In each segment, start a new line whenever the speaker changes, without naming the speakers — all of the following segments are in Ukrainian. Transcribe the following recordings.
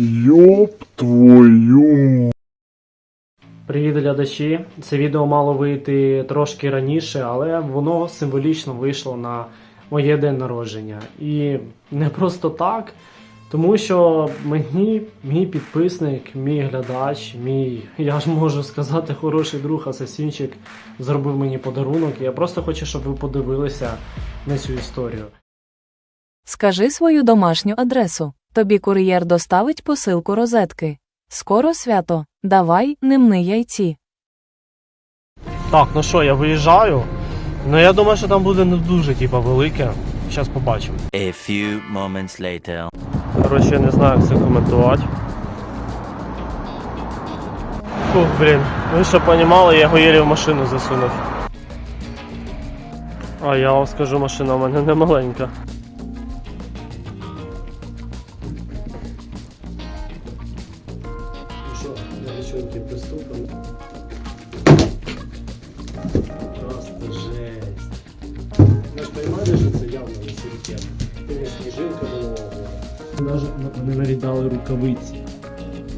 Ёб твою
Привіт, глядачі! Це відео мало вийти трошки раніше, але воно символічно вийшло на моє день народження. І не просто так, тому що мені мій підписник, мій глядач, мій, я ж можу сказати, хороший друг Асасінчик зробив мені подарунок. Я просто хочу, щоб ви подивилися на цю історію.
Скажи свою домашню адресу. Тобі кур'єр доставить посилку розетки. Скоро свято. Давай, не мни яйці.
Так, ну що, я виїжджаю. Ну я думаю, що там буде не дуже типа велике. Зараз побачимо.
A few moments later.
Коротше, я не знаю, як це коментувати. Фух, блін. Ви що понімали, я його єлі в машину засунув. А я вам скажу, машина в мене не маленька. Девчонки, приступимо. Просто жесть. Ви ж розумієте, що це явно не сюрикет. Це не сніжинка. Даже вони навіть дали рукавиці.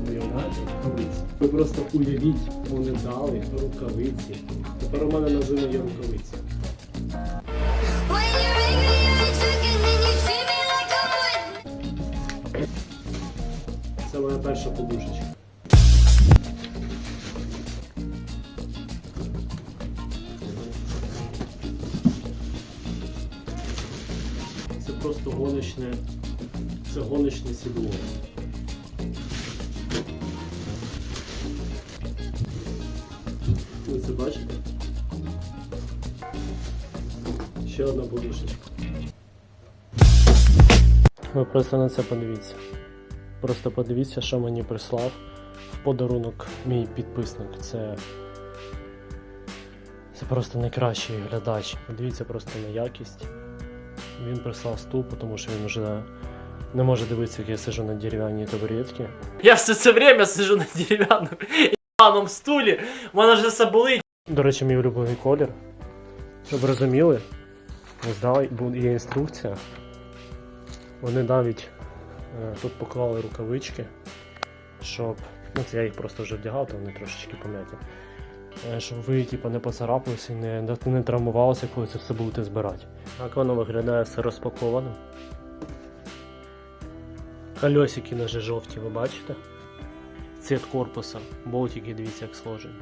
Уявляєте? Рукавиці. Ви просто уявіть, вони дали рукавиці. Тепер у мене на зиму є рукавиці. Це моя перша подушечка. Просто гоночне. Це гоночне сідло. Ви це бачите? Ще одна подушечка. Ви просто на це подивіться. Просто подивіться, що мені прислав в подарунок мій підписник. Це. Це просто найкращий глядач. Подивіться просто на якість. Він прислав стул, тому що він вже не може дивитися, як я сижу на дерев'яній табуретці. Я все це время сижу на дерев'яному стулі. У мене вже все болить. До речі, мій улюблений колір. Щоб розуміли, дали, є інструкція. Вони навіть Е, Тут поклали рукавички, щоб. Ну, це я їх просто вже вдягав, то вони трошечки пом'яті. Е, Щоб ви типу, не поцарапалися і не, не травмувалися, коли це все будете збирати. Так воно виглядає все розпаковано. Кольосики наші жовті, ви бачите? Цвет корпуса. Болтики, дивіться, як сложені.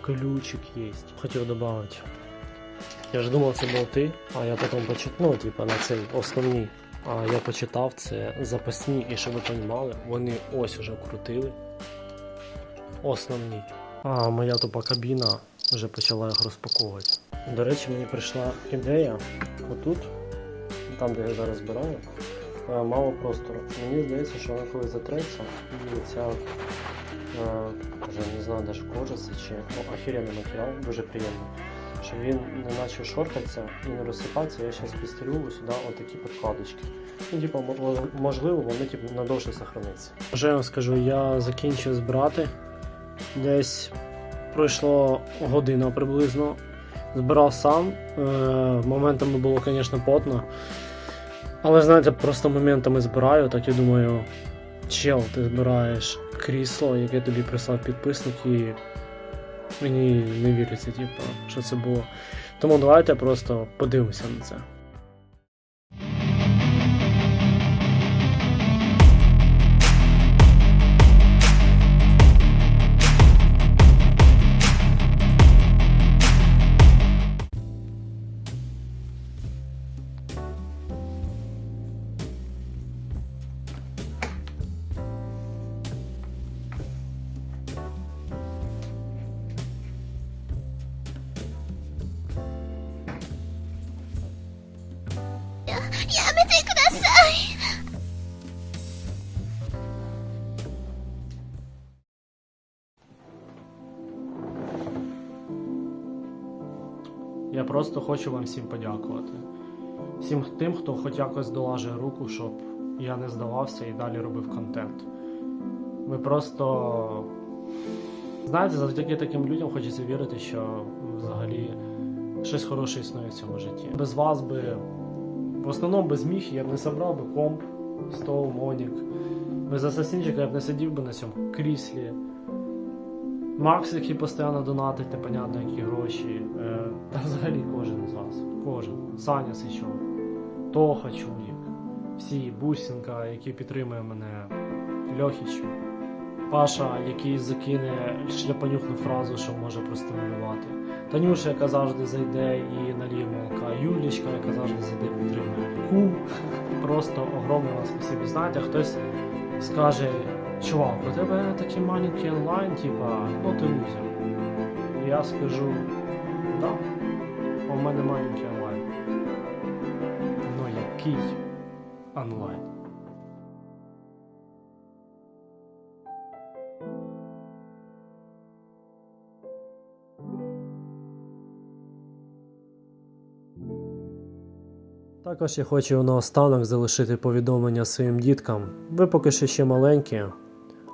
Ключик є. Хотів додати. Я ж думав, це болти, а я потім почитав, ну, типу, на цей основний. А я почитав це запасні, і щоб ви розуміли, вони ось уже крутили. Основні. А моя тупа кабіна вже почала їх розпаковувати. До речі, мені прийшла ідея отут, там де я зараз збираю, е, мало простору. Мені здається, що вона коли затреться, і ця е, вже не знаю, даже кожа це чи ну, охеренний матеріал, дуже приємний. Щоб він не почав шоркатися і не розсипатися, я зараз підстелю сюди отакі підкладочки. Ну, типу, мо- можливо, вони типу, надовше сохраниться. Вже я вам скажу, я закінчив збирати. Десь пройшло година приблизно. Збирав сам. Е, моментами було, звісно, потно. Але знаєте, просто моментами збираю, так я думаю, чел, ти збираєш крісло, яке тобі прислав підписник, і мені не віриться, типу, що це було. Тому давайте просто подивимося на це. Я просто хочу вам всім подякувати. Всім тим, хто хоч якось долажує руку, щоб я не здавався і далі робив контент. Ви просто. Знаєте, завдяки таким людям хочеться вірити, що взагалі щось хороше існує в цьому житті. Без вас би, в основному без міхи, я б не собрав би комп, стол, монік. Без асасінчика я б не сидів би на цьому кріслі. Макс, який постійно донатить, непонятно які гроші. Е, та взагалі кожен з вас. Кожен. Саня Сичов, Тоха Чурік, всі, Бусінка, який підтримує мене, Льохіч, Паша, який закине шляпанюхну фразу, що може простимулювати. Танюша, яка завжди зайде і наліє молока. Юлічка, яка завжди зайде підтримує. Ку. Просто огромне вам спасибі. Знаєте, хтось скаже, чувак, у тебе такий маленький онлайн, типа, ну ти лузер. Я скажу, да, у мене маленький онлайн. Ну який онлайн? Також я хочу наостанок залишити повідомлення своїм діткам. Ви поки що ще маленькі,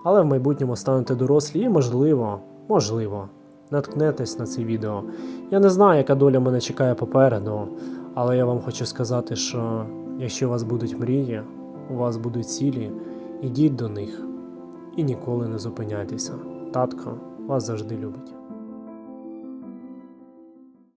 але в майбутньому станете дорослі і, можливо, можливо, наткнетесь на це відео. Я не знаю, яка доля мене чекає попереду, але я вам хочу сказати, що якщо у вас будуть мрії, у вас будуть цілі, ідіть до них і ніколи не зупиняйтеся. Татко вас завжди любить.